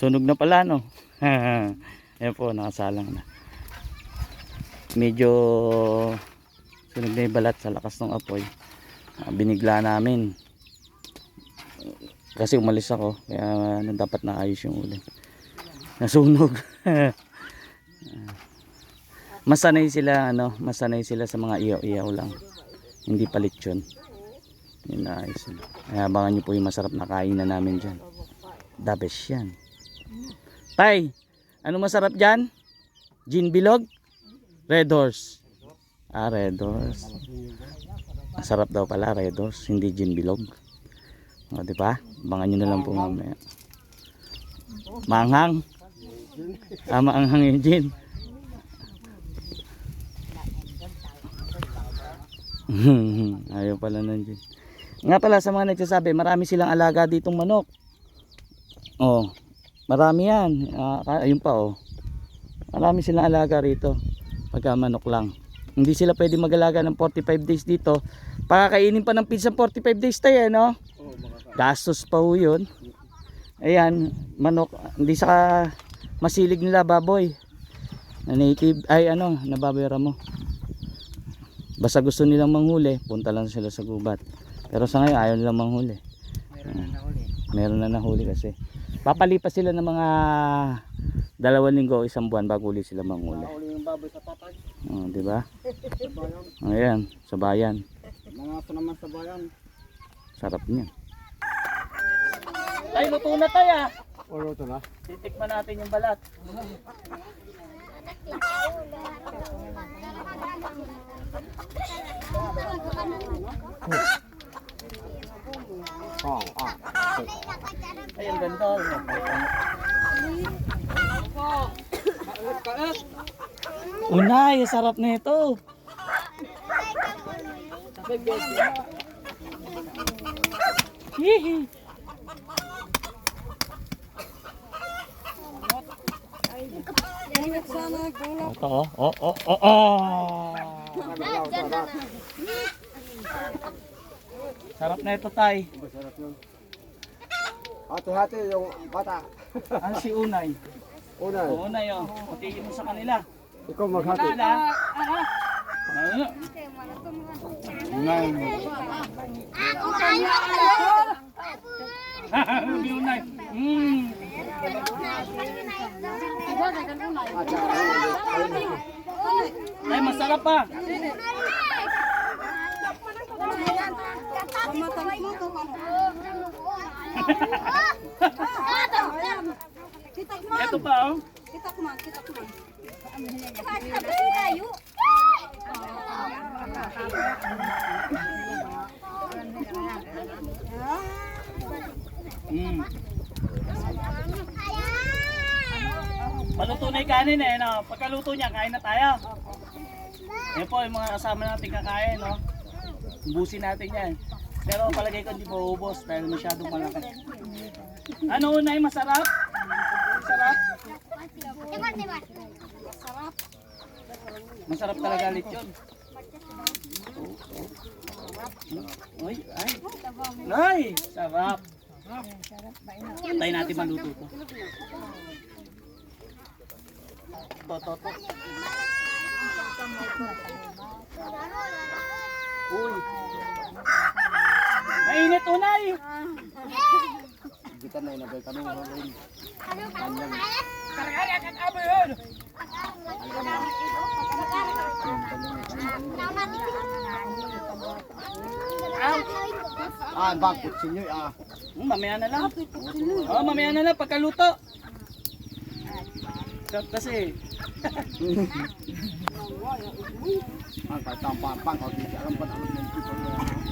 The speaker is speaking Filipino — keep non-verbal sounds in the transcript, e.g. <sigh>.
Sunog na pala no. <laughs> Ayan po, nakasalang na. Medyo sunog na yung balat sa lakas ng apoy. Ah, binigla namin. Kasi umalis ako, kaya ano, dapat naayos yung uli. Nasunog. <laughs> masanay sila ano, masanay sila sa mga iyaw-iyaw lang. Hindi palit yun. Yun na ayos abangan nyo po yung masarap na kainan namin dyan. The best yan. Tay, ano masarap dyan? Gin bilog? Red horse. Ah, red horse. Masarap daw pala red horse, hindi gin bilog. O, di ba? Abangan nyo na lang po mamaya. Maanghang. Ah, maanghang yung gin. <laughs> Ayaw pala ng gin. Nga pala sa mga nagsasabi, marami silang alaga ditong manok. Oh, marami yan. Ka- ayun pa oh. Marami silang alaga rito. Pagka manok lang. Hindi sila pwede mag-alaga ng 45 days dito. Pakakainin pa ng pizza 45 days tayo, no? Gastos pa ho yun. Ayan, manok. Hindi sa masilig nila baboy. Na native, ay ano, nababayara mo. Basta gusto nilang manghuli, punta lang sila sa gubat. Pero sa ngayon, ayaw nilang manghuli. Meron na nahuli kasi. Papalipas sila ng mga dalawang linggo o isang buwan bago ulit sila manghuli. Uli yung baboy sa patag. Oh, di ba? Sa bayan. Ayan, sa bayan. Mga aso naman sa bayan. Sarap niya. Ay, luto na tayo ah. Olo to na. Titikman natin yung balat. Oh, ah. Ay, ang ganda. Unay, sarap na ito. Hihi. Ito oh, oh, oh, oh, oh. Sarap na ito, tay. Masarap yun. Hati-hati yung bata. Ano si Unay? Una, Oo, Unay, oh. Patigil mo sa kanila. ikaw maghati. Wala. Ano? Unay. Hindi Unay. <laughs> Mm. Ay, masarap pa. Ito pa, oh. Mm. Paluto na yung kanin eh, no? Pagkaluto niya, kain na tayo. Yan po, yung mga kasama natin kakain, no? Ubusin natin yan. Pero palagay ko hindi maubos dahil masyadong malaki. Ano una yung masarap? Masarap? Masarap talaga ulit yun. Ay, ay. Ay, sarap. Tayo natin maluto to. To, to, to. Uy. Mainit unay. Kita na inabay kami ng huluin. Ah, bakit sinyo ah. Hmm, mamaya na lang. Oh, mamaya na lang pagkaluto. K- Kasi <laughs> Ang katampang pang, hindi alam pa naman ng.